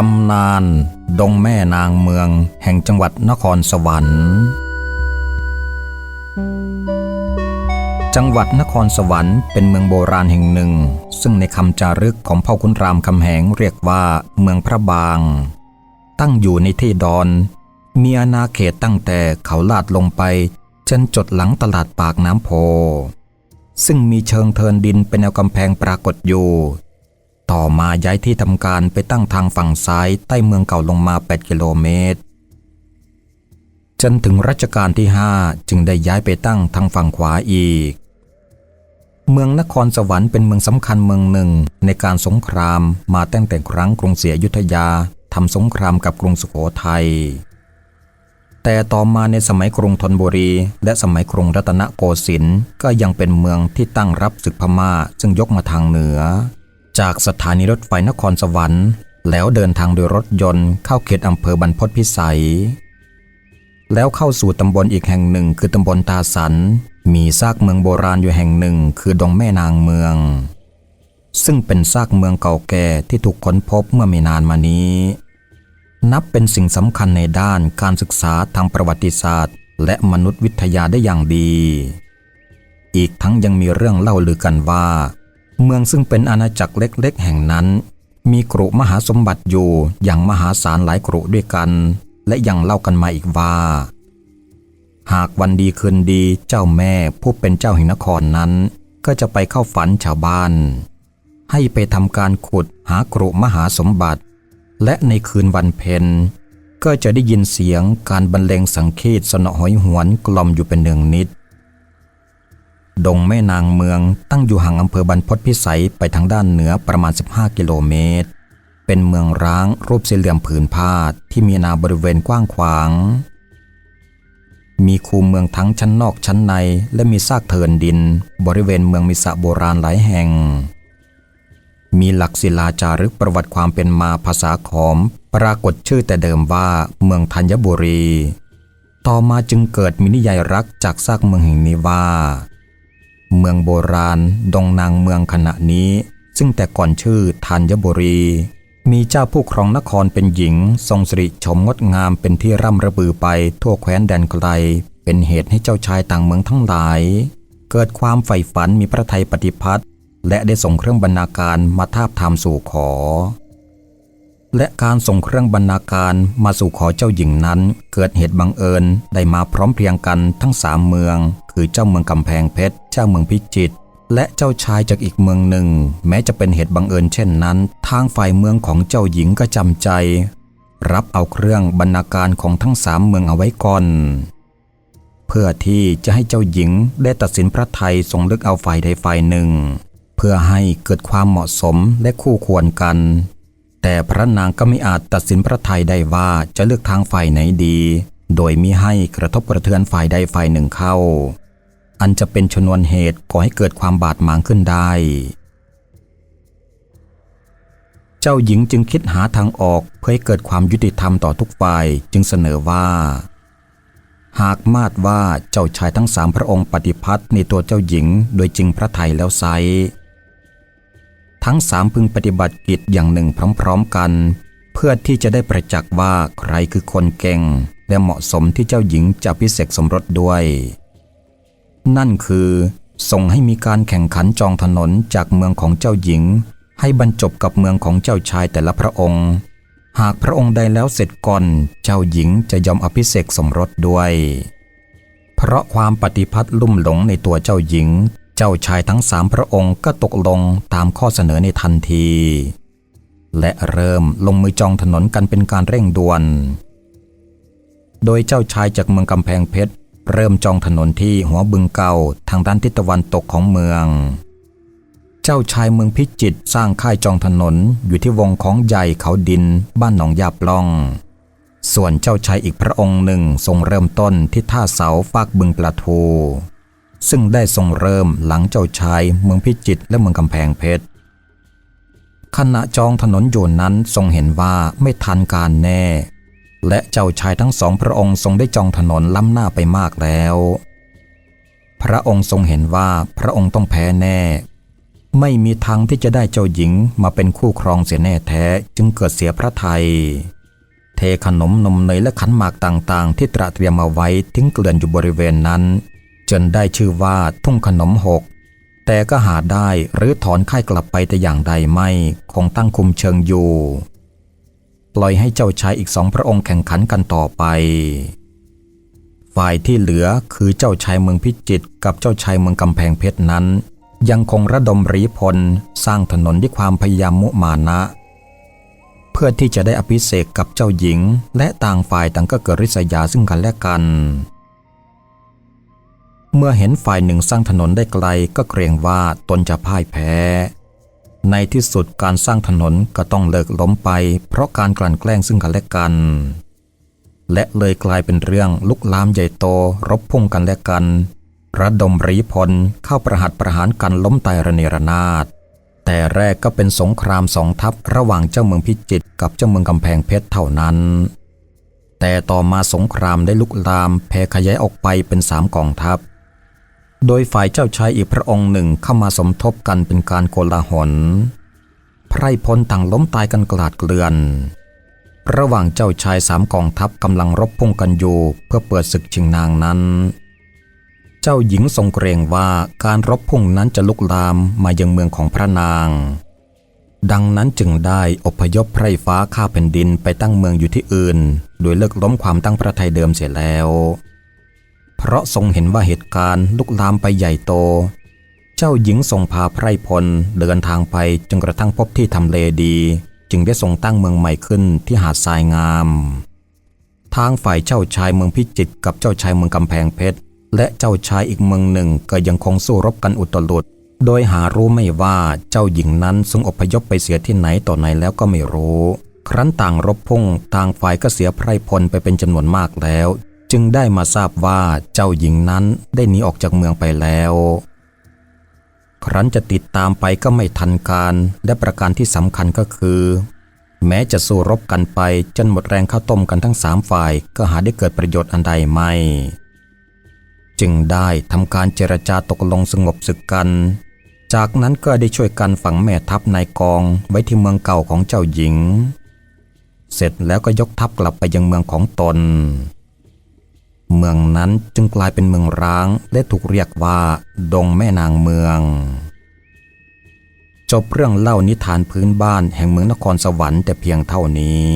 ตำนาน ดงแม่นางเมือง แห่งจังหวัดนครสวรรค์ จังหวัดนครสวรรค์เป็นเมืองโบราณแห่งหนึ่ง ซึ่งในคำจารึกของพ่อคุณรามคำแหงเรียกว่าเมืองพระบาง ตั้งอยู่ในที่ดอน มีอาณาเขตตั้งแต่เขาลาดลงไป จนจดหลังตลาดปากน้ำโพ ซึ่งมีเชิงเทินดินเป็นแนวกำแพงปรากฏอยู่ ต่อมาย้ายที่ทำการไปตั้งทางฝั่งซ้ายใต้เมืองเก่าลงมา 8 กิโลเมตร จนถึงรัชกาลที่ 5 จึงได้ย้ายไปตั้งทางฝั่งขวาอีก เมืองนครสวรรค์เป็นเมืองสำคัญเมืองหนึ่งในการสงครามมาตั้งแต่ครั้งกรุงศรีอยุธยาทำสงครามกับกรุงสุโขทัย แต่ต่อมาในสมัยกรุงธนบุรี และสมัยกรุงรัตนโกสินทร์ก็ยังเป็นเมืองที่ตั้งรับศึกพม่า ซึ่งยกมาทางเหนือ จากสถานีรถไฟนครสวรรค์ แล้วเดินทางโดยรถยนต์เข้าเขตอำเภอบรรพตพิสัย แล้วเข้าสู่ตำบลอีกแห่งหนึ่งคือตำบลตาสัน มีซากเมืองโบราณอยู่แห่งหนึ่งคือดงแม่นางเมือง ซึ่งเป็นซากเมืองเก่าแก่ที่ถูกค้นพบเมื่อไม่นานมานี้ นับเป็นสิ่งสำคัญในด้านการศึกษาทางประวัติศาสตร์ และมนุษยวิทยาได้อย่างดี อีกทั้งยังมีเรื่องเล่าลือกันว่า เมืองซึ่งเป็นอาณาจักรเล็กๆ แห่งนั้น มีกรุมหาสมบัติอยู่อย่างมหาศาลหลายกรุด้วยกัน และยังเล่ากันมาอีกว่า หากวันดีคืนดีเจ้าแม่ผู้เป็นเจ้าแห่งนครนั้น ก็จะไปเข้าฝันชาวบ้าน ให้ไปทำการขุดหากรุมหาสมบัติ และในคืนวันเพ็ญก็จะได้ยินเสียงการบรรเลงสังเขตสนอหอยหวนกล่อมอยู่เป็นเนืองนิด ดงแม่นางเมือง ตั้งอยู่ห่างอำเภอบรรพตพิสัยไปทางด้านเหนือประมาณ 15 กิโลเมตร เป็นเมืองร้างรูปสี่เหลี่ยมผืนผ้าที่มีนาบริเวณกว้างขวาง มีคูเมืองทั้งชั้นนอกชั้นใน และมีซากเทินดิน บริเวณเมืองมีสระโบราณหลายแห่ง มีหลักศิลาจารึกประวัติความเป็นมาภาษาขอม ปรากฏชื่อแต่เดิมว่าเมืองธัญบุรี ต่อมาจึงเกิดมีนิยายรักจากซากเมืองแห่งนี้ว่า เมืองโบราณ ดงนางเมืองขณะนี้ ซึ่งแต่ก่อนชื่อธัญบุรี มีเจ้าผู้ครองนครเป็นหญิง ทรงสิริชมงดงามเป็นที่ร่ำระบือไปทั่วแคว้นแดนไกล เป็นเหตุให้เจ้าชายต่างเมืองทั้งหลาย เกิดความใฝ่ฝันมีพระไทยปฏิพัติและได้ส่งเครื่องบรรณาการมาทาบทามสู่ขอ และการส่งเครื่องบรรณาการมาสู่ขอเจ้าหญิงนั้น เกิดเหตุบังเอิญได้มาพร้อมเพรียงกันทั้งสามเมือง คือเจ้าเมืองกำแพงเพชร เจ้าเมืองพิจิตรและเจ้าชายจากอีกเมืองหนึ่ง แม้จะเป็นเหตุบังเอิญเช่นนั้น ทางฝ่ายเมืองของเจ้าหญิงก็จำใจ รับเอาเครื่องบรรณาการของทั้งสามเมืองเอาไว้ก่อน เพื่อที่จะให้เจ้าหญิงได้ตัดสินพระไทยทรงเลือกเอาฝ่ายใดฝ่ายหนึ่ง เพื่อให้เกิดความเหมาะสมและคู่ควรกัน แต่พระนางก็ไม่อาจตัดสินพระไทยได้ว่าจะเลือกทางฝ่ายไหนดี โดยมิให้กระทบกระเทือนฝ่ายใดฝ่ายหนึ่งเข้า อันจะเป็นชนวนเหตุก่อให้เกิดความบาดหมางขึ้นได้ เจ้าหญิงจึงคิดหาทางออกเพื่อให้เกิดความยุติธรรมต่อทุกฝ่ายจึงเสนอว่า หากมาดว่าเจ้าชายทั้งสามพระองค์ปฏิพัติในตัวเจ้าหญิงโดยจริงพระไทยแล้วไซ ทั้งสามพึงปฏิบัติกิจอย่างหนึ่งพร้อมๆกัน เพื่อที่จะได้ประจักษ์ว่าใครคือคนเก่ง และเหมาะสมที่เจ้าหญิงจะพิเศษสมรสด้วย นั่นคือส่งให้มีการแข่งขันจองถนนจากเมืองของเจ้าหญิง ให้บรรจบกับเมืองของเจ้าชายแต่ละพระองค์ หากพระองค์ใดแล้วเสร็จก่อนเจ้าหญิงจะยอมอภิเษกสมรสด้วย เพราะความปฏิพัติลุ่มหลงในตัวเจ้าหญิง เจ้าชายทั้งสามพระองค์ก็ตกลงตามข้อเสนอในทันที และเริ่มลงมือจองถนนกันเป็นการเร่งด่วน โดยเจ้าชายจากเมืองกำแพงเพชร เริ่มจองถนนที่หัวบึงเก่าทางด้านทิศตะวันตกของเมือง เจ้าชายเมืองพิจิตรสร้างค่ายจองถนนอยู่ที่วงของใหญ่เขาดิน บ้านหนองยาปล่อง ส่วนเจ้าชายอีกพระองค์หนึ่งทรงเริ่มต้นที่ท่าเสาฟากบึงปลาทู ซึ่งได้ทรงเริ่มหลังเจ้าชายเมืองพิจิตรและเมืองกำแพงเพชรขณะจองถนนอยู่นั้นทรงเห็นว่าไม่ทันการแน่ และเจ้าชายทั้งสองพระองค์ทรงได้จองถนนล้ำหน้าไปมากแล้ว พระองค์ทรงเห็นว่าพระองค์ต้องแพ้แน่ ไม่มีทางที่จะได้เจ้าหญิงมาเป็นคู่ครองเสียแน่แท้จึงเกิดเสียพระไทย เทขนมนมเนยและขันหมากต่างๆ ที่ตระเตรียมมาไว้ทิ้งเกลื่อนอยู่บริเวณนั้น จนได้ชื่อว่าทุ่งขนมหก แต่ก็หาได้หรือถอนค่ายกลับไปแต่อย่างใดไม่คงตั้งคุมเชิงอยู่ ปล่อยให้เจ้าชายอีกสองพระองค์แข่งขันกันต่อไป ฝ่ายที่เหลือคือเจ้าชายเมืองพิจิตรกับเจ้าชายเมืองกำแพงเพชรนั้น ยังคงระดมรีพลสร้างถนนด้วยความพยายามมุมานะเพื่อที่จะได้อภิเษกกับเจ้าหญิง และต่างฝ่ายต่างก็เกิดริษยาซึ่งกันและกัน เมื่อเห็นฝ่ายหนึ่งสร้างถนนได้ไกลก็เกรงว่าตนจะพ่ายแพ้ ในที่สุดการสร้างถนนก็ต้องเลิกล้มไป เพราะการกลั่นแกล้งซึ่งกันและกัน และเลยกลายเป็นเรื่องลุกลามใหญ่โตรบพุ่งกันและกัน ระดมรีพลเข้าประหัตประหารกันล้มตายระเนระนาดแต่แรกก็เป็นสงครามสองทัพระหว่างเจ้าเมืองพิจิตรกับเจ้าเมืองกำแพงเพชรเท่านั้น แต่ต่อมาสงครามได้ลุกลามแผ่ขยายออกไปเป็นสามกองทัพ โดยฝ่ายเจ้าชายอีกพระองค์หนึ่งเข้ามาสมทบกันเป็นการโกลาหล ไพรพลต่างล้มตายกันกลาดเกลื่อน ระหว่างเจ้าชายสามกองทัพกำลังรบพุ่งกันอยู่เพื่อเปิดศึกชิงนางนั้น เจ้าหญิงทรงเกรงว่าการรบพุ่งนั้นจะลุกลามมายังเมืองของพระนาง ดังนั้นจึงได้อพยพไพรฟ้าข้าแผ่นดินไปตั้งเมืองอยู่ที่อื่น โดยเลิกล้มความตั้งพระทัยเดิมเสียแล้ว เพราะทรงเห็นว่าเหตุการณ์ลุกลามไปใหญ่โต เจ้าหญิงทรงพาไพรพลเดินทางไปจนกระทั่งพบที่ทำเลดี จึงได้ทรงตั้งเมืองใหม่ขึ้นที่หาดทรายงาม ทางฝ่ายเจ้าชายเมืองพิจิตรกับเจ้าชายเมืองกำแพงเพชรและเจ้าชายอีกเมืองหนึ่งก็ยังคงสู้รบกันอุตลุดโดยหารู้ไม่ว่าเจ้าหญิงนั้นทรงอพยพไปเสียที่ไหนต่อไหนแล้วก็ไม่รู้ ครั้นต่างรบพุ่งต่างฝ่ายก็เสียไพรพลไปเป็นจำนวนมากแล้ว จึงได้มาทราบว่าเจ้าหญิงนั้นได้หนีออกจากเมืองไปแล้ว ครั้นจะติดตามไปก็ไม่ทันการ และประการที่สำคัญก็คือ แม้จะสู้รบกันไปจนหมดแรงข้าต้มกันทั้งสามฝ่ายก็หาได้เกิดประโยชน์อันใดไม่ จึงได้ทำการเจรจาตกลงสงบศึกกัน จากนั้นก็ได้ช่วยกันฝังแม่ทัพนายกองไว้ที่เมืองเก่าของเจ้าหญิง เสร็จแล้วก็ยกทัพกลับไปยังเมืองของตน เมืองนั้นจึงกลายเป็นเมืองร้างและถูกเรียกว่า ดงแม่นางเมือง จบเรื่องเล่านิทานพื้นบ้านแห่งเมืองนครสวรรค์แต่เพียงเท่านี้